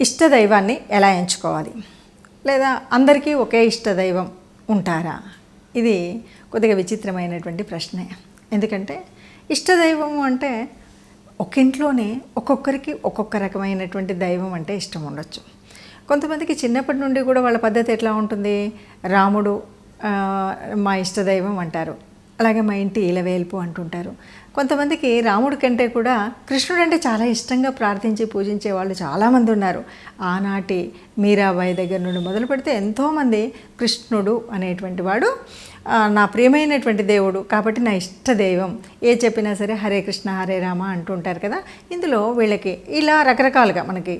ఇష్టదైవాన్ని ఎలా ఎంచుకోవాలి? లేదా అందరికీ ఒకే ఇష్టదైవం ఉంటారా? ఇది కొద్దిగా విచిత్రమైనటువంటి ప్రశ్నే. ఎందుకంటే ఇష్టదైవం అంటే ఒక ఇంట్లోనే ఒక్కొక్కరికి ఒక్కొక్క రకమైనటువంటి దైవం అంటే ఇష్టం ఉండొచ్చు. కొంతమందికి చిన్నప్పటి నుండి కూడా వాళ్ళ పద్ధతి ఎట్లా ఉంటుంది? రాముడు మా ఇష్టదైవం అంటారు. అలాగే మా ఇంటి ఇలవేల్పు అంటుంటారు. కొంతమందికి రాముడి కంటే కూడా కృష్ణుడు అంటే చాలా ఇష్టంగా ప్రార్థించి పూజించే వాళ్ళు చాలామంది ఉన్నారు. ఆనాటి మీరాబాయి దగ్గర నుండి మొదలు పెడితే ఎంతోమంది కృష్ణుడు అనేటువంటి వాడు నా ప్రియమైనటువంటి దేవుడు కాబట్టి నా ఇష్ట దైవం. ఏ చెప్పినా సరే హరే కృష్ణ హరే రామ అంటుంటారు కదా. ఇందులో వీళ్ళకి ఇలా రకరకాలుగా మనకి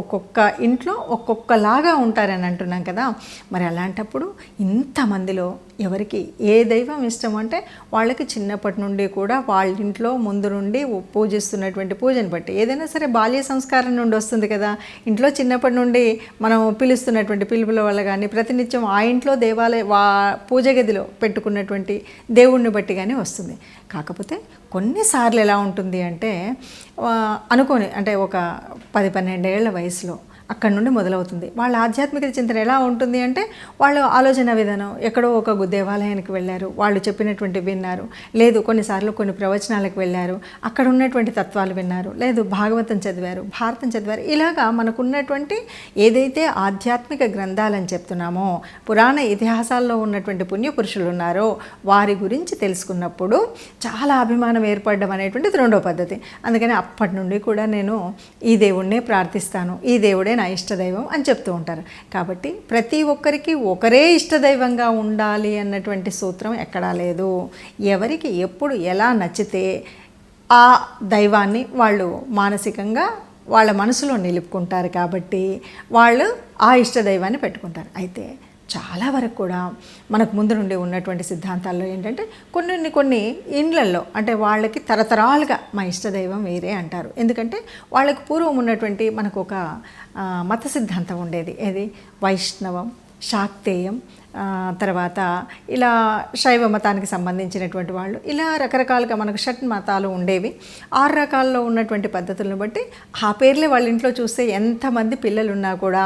ఒక్కొక్క ఇంట్లో ఒక్కొక్కలాగా ఉంటారని అంటున్నాం కదా. మరి అలాంటప్పుడు ఇంతమందిలో ఎవరికి ఏ దైవం ఇష్టం అంటే వాళ్ళకి చిన్నప్పటి నుండి కూడా వాళ్ళ ఇంట్లో ముందు నుండి పూజిస్తున్నటువంటి పూజను బట్టి. ఏదైనా సరే బాల్య సంస్కారం నుండి వస్తుంది కదా. ఇంట్లో చిన్నప్పటి నుండి మనం పిలుస్తున్నటువంటి పిలుపుల వల్ల కానీ ప్రతినిత్యం ఆ ఇంట్లో దేవాలయ వా పూజ గదిలో పెట్టుకున్నటువంటి దేవుణ్ణి బట్టి కానీ వస్తుంది. కాకపోతే కొన్నిసార్లు ఎలా ఉంటుంది అంటే అనుకోని అంటే ఒక పది పన్నెండేళ్ళ వయసులో అక్కడి నుండి మొదలవుతుంది. వాళ్ళ ఆధ్యాత్మిక చింతన ఎలా ఉంటుంది అంటే వాళ్ళు ఆలోచన విధానం ఎక్కడో ఒక గు- దేవాలయానికి వెళ్ళారు వాళ్ళు చెప్పినటువంటి విన్నారు. లేదు కొన్నిసార్లు కొన్ని ప్రవచనాలకు వెళ్ళారు అక్కడ ఉన్నటువంటి తత్వాలు విన్నారు. లేదు భాగవతం చదివారు భారతం చదివారు. ఇలాగా మనకున్నటువంటి ఏదైతే ఆధ్యాత్మిక గ్రంథాలని చెప్తున్నామో పురాణ ఇతిహాసాల్లో ఉన్నటువంటి పుణ్యపురుషులు ఉన్నారో వారి గురించి తెలుసుకున్నప్పుడు చాలా అభిమానం ఏర్పడడం అనేటువంటిది రెండో పద్ధతి. అందుకని అప్పటి నుండి కూడా నేను ఈ దేవుణ్ణే ప్రార్థిస్తాను ఈ దేవుడే నా ఇష్టదైవం అని చెప్తూ ఉంటారు. కాబట్టి ప్రతి ఒక్కరికి ఒకరే ఇష్టదైవంగా ఉండాలి అన్నటువంటి సూత్రం ఎక్కడా లేదు. ఎవరికి ఎప్పుడు ఎలా నచ్చితే ఆ దైవాన్ని వాళ్ళు మానసికంగా వాళ్ళ మనసులో నిలుపుకుంటారు కాబట్టి వాళ్ళు ఆ ఇష్టదైవాన్ని పెట్టుకుంటారు. అయితే చాలా వరకు కూడా మనకు ముందు నుండి ఉన్నటువంటి సిద్ధాంతాల్లో ఏంటంటే కొన్ని కొన్ని ఇండ్లల్లో అంటే వాళ్ళకి తరతరాలుగా మా ఇష్టదైవం వేరే అంటారు. ఎందుకంటే వాళ్ళకి పూర్వం ఉన్నటువంటి మనకు ఒక మత సిద్ధాంతం ఉండేది. ఏది? వైష్ణవం శాక్తేయం తర్వాత ఇలా శైవ మతానికి సంబంధించినటువంటి వాళ్ళు ఇలా రకరకాలుగా మనకు షట్ మతాలు ఉండేవి. ఆరు రకాల్లో ఉన్నటువంటి పద్ధతులను బట్టి ఆ పేర్లే వాళ్ళ ఇంట్లో చూస్తే ఎంతమంది పిల్లలు ఉన్నా కూడా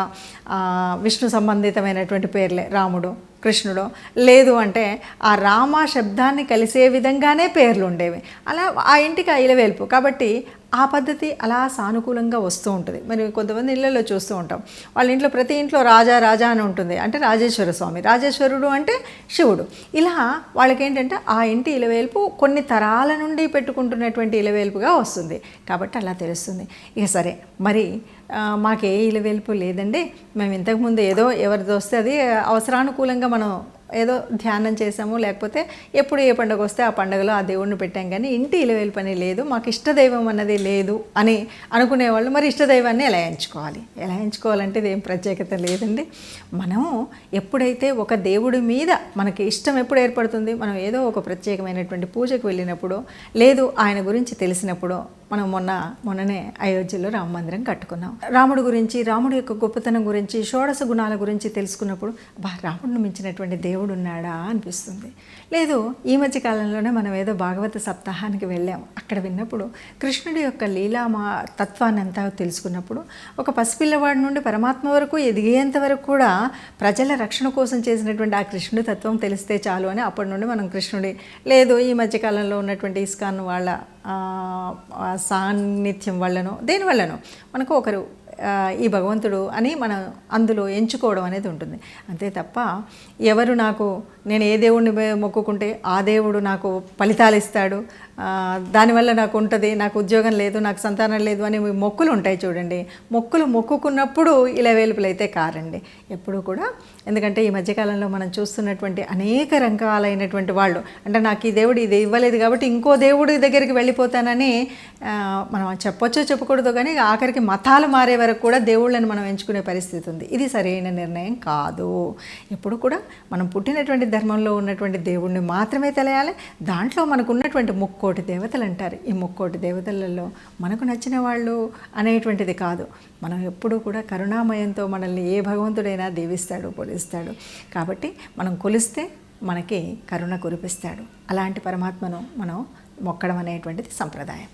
విష్ణు సంబంధితమైనటువంటి పేర్లే రాముడు కృష్ణుడు. లేదు అంటే ఆ రామ శబ్దాన్ని కలిసే విధంగానే పేర్లు ఉండేవి. అలా ఆ ఇంటికి ఆ ఇలవేల్పు. కాబట్టి ఆ పద్ధతి అలా సానుకూలంగా వస్తూ ఉంటుంది. మరి కొంతమంది ఇళ్ళల్లో చూస్తూ ఉంటాం. వాళ్ళ ఇంట్లో ప్రతి ఇంట్లో రాజా రాజా అని ఉంటుంది. అంటే రాజేశ్వర స్వామి. రాజేశ్వరుడు అంటే శివుడు. ఇలా వాళ్ళకి ఏంటంటే ఆ ఇంటి ఇలవేల్పు కొన్ని తరాల నుండి పెట్టుకుంటున్నటువంటి ఇలవేల్పుగా వస్తుంది. కాబట్టి అలా తెలుస్తుంది. ఇక సరే మరి మాకు మాకే ఇలవేల్పు లేదండి. మేము ఇంతకుముందు ఏదో ఎవరిది వస్తే అది అవసరానుకూలంగా మనం ఏదో ధ్యానం చేసాము లేకపోతే ఎప్పుడు ఏ పండుగ వస్తే ఆ పండుగలో ఆ దేవుడిని పెట్టాం. కానీ ఇంటి ఇలవేలు పని లేదు మాకు ఇష్టదైవం అన్నది లేదు అని అనుకునేవాళ్ళు మరి ఇష్టదైవాన్ని ఎలా ఎంచుకోవాలి? ఎలా ఎంచుకోవాలంటే ఇది ఏం ప్రత్యేకత లేదండి. మనం ఎప్పుడైతే ఒక దేవుడి మీద మనకి ఇష్టం ఎప్పుడు ఏర్పడుతుంది? మనం ఏదో ఒక ప్రత్యేకమైనటువంటి పూజకు వెళ్ళినప్పుడు లేదు ఆయన గురించి తెలిసినప్పుడు మనం మొన్న మొన్ననే అయోధ్యలో రామ మందిరం కట్టుకున్నాం. రాముడు గురించి రాముడు యొక్క గొప్పతనం గురించి షోడశ గుణాల గురించి తెలుసుకున్నప్పుడు బా రాముడిని మించినటువంటి దేవుడు ఉన్నాడా అనిపిస్తుంది. లేదు ఈ మధ్య కాలంలోనే మనం ఏదో భాగవత సప్తాహానికి వెళ్ళాం. అక్కడ విన్నప్పుడు కృష్ణుడి యొక్క లీలా మా తత్వాన్ని అంతా తెలుసుకున్నప్పుడు ఒక పసిపిల్లవాడి నుండి పరమాత్మ వరకు ఎదిగేంత వరకు కూడా ప్రజల రక్షణ కోసం చేసినటువంటి ఆ కృష్ణుడి తత్వం తెలిస్తే చాలు అని అప్పటి నుండి మనం కృష్ణుడి లేదు ఈ మధ్యకాలంలో ఉన్నటువంటి ఇస్కాన్ వాళ్ళ సాన్నిధ్యం వల్లనో దేనివల్లనో మనకు ఒకరు ఈ భగవంతుడు అని మనం అందులో ఎంచుకోవడం అనేది ఉంటుంది. అంతే తప్ప ఎవరు నాకు నేను ఏ దేవుడిని మొక్కుకుంటే ఆ దేవుడు నాకు ఫలితాలు ఇస్తాడు దానివల్ల నాకు ఉంటుంది నాకు ఉద్యోగం లేదు నాకు సంతానం లేదు అని మొక్కులు ఉంటాయి చూడండి. మొక్కులు మొక్కుకున్నప్పుడు ఇలా వేలుపులు అయితే కారండి. ఎప్పుడు కూడా. ఎందుకంటే ఈ మధ్యకాలంలో మనం చూస్తున్నటువంటి అనేక రకాలైనటువంటి వాళ్ళు అంటే నాకు ఈ దేవుడు ఇది ఇవ్వలేదు కాబట్టి ఇంకో దేవుడి దగ్గరికి వెళ్ళిపోతానని మనం చెప్పొచ్చో చెప్పకూడదు కానీ ఆఖరికి మతాలు మారే వరకు కూడా దేవుళ్ళని మనం ఎంచుకునే పరిస్థితి ఉంది. ఇది సరైన నిర్ణయం కాదు. ఎప్పుడు కూడా మనం పుట్టినటువంటి ధర్మంలో ఉన్నటువంటి దేవుడిని మాత్రమే తెలియాలి దాంట్లో మనకు ఉన్నటువంటి ముక్కోటి దేవతలు అంటారు. ఈ ముక్కోటి దేవతలలో మనకు నచ్చిన వాళ్ళు అనేటువంటిది కాదు. మనం ఎప్పుడూ కూడా కరుణామయంతో మనల్ని ఏ భగవంతుడైనా దీవిస్తాడు పొలిస్తాడు కాబట్టి మనం కొలిస్తే మనకి కరుణ కురిపిస్తాడు. అలాంటి పరమాత్మను మనం మొక్కడం అనేటువంటిది సంప్రదాయం.